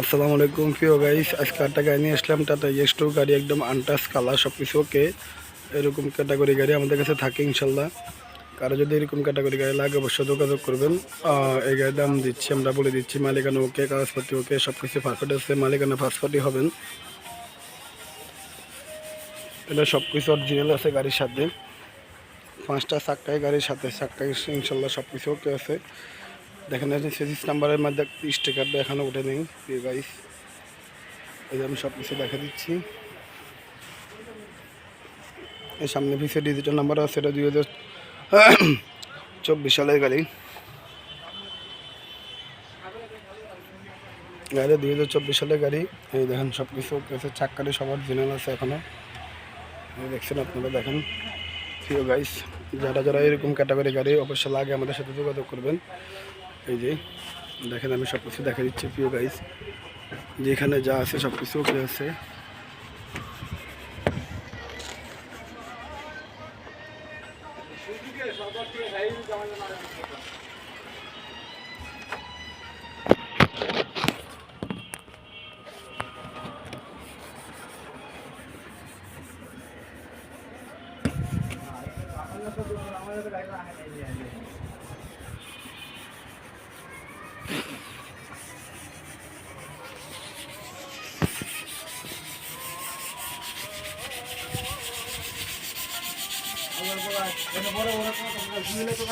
আসসালামু আলাইকুম, প্রিয় গাইস আজকে একটা গাড়ি নিয়ে আসলাম টাটা এক্সটু গাড়ি, একদম আনটাস কালার সব কিছু ওকে এরকম ক্যাটাগরি গাড়ি আমাদের কাছে থাকে ইনশাল্লাহ কারও যদি এরকম ক্যাটাগরি গাড়ি লাগে, অবশ্যই যোগাযোগ করবেন। এই গাড়ির দাম দিচ্ছি, আমরা বলে দিচ্ছি, মালিকানা ওকে কাগজপাতি ওকে সব কিছু পারফেক্ট আছে, মালিকানা ফার্স্ট পার্টি হবেন। এটা সব কিছু অরিজিনাল আছে গাড়ির সাথে। পাঁচটা চাক্কায় গাড়ির সাথে চাক্কায় ইনশাল্লাহ সব কিছু ওকে আছে। দেখেন সেজিস নাম্বারের মধ্যে স্টিকারটা এখনও উঠে নেই, প্রিয় গাইস এই আমি সব কিছু দেখা দিচ্ছি। এই সামনে পিছিয়ে ডিজিটাল নাম্বার আছে, এটা দুই হাজার চব্বিশ সালের গাড়ি। গাড়ি দুই হাজার চব্বিশ সালের গাড়ি। এই দেখেন সব কিছু আছে সবার জিনাল আছে এখনও দেখছেন, আপনারা দেখেন। প্রিয় গাইস যারা যারা এরকম ক্যাটাগরি গাড়ি অবশ্যই লাগে, আমাদের সাথে যোগাযোগ করবেন। এই যে, দেখেন আমি সব কিছু দেখা দিচ্ছি, প্রিয় গাইস যেখানে যা আছে সব কিছু ওকে আছে।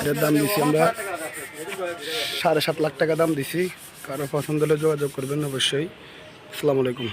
এটার দাম দিছি আমরা সাড়ে সাত লাখ টাকা দাম দিছি। কারও পছন্দ হলে যোগাযোগ করবেন অবশ্যই। আসসালামু আলাইকুম।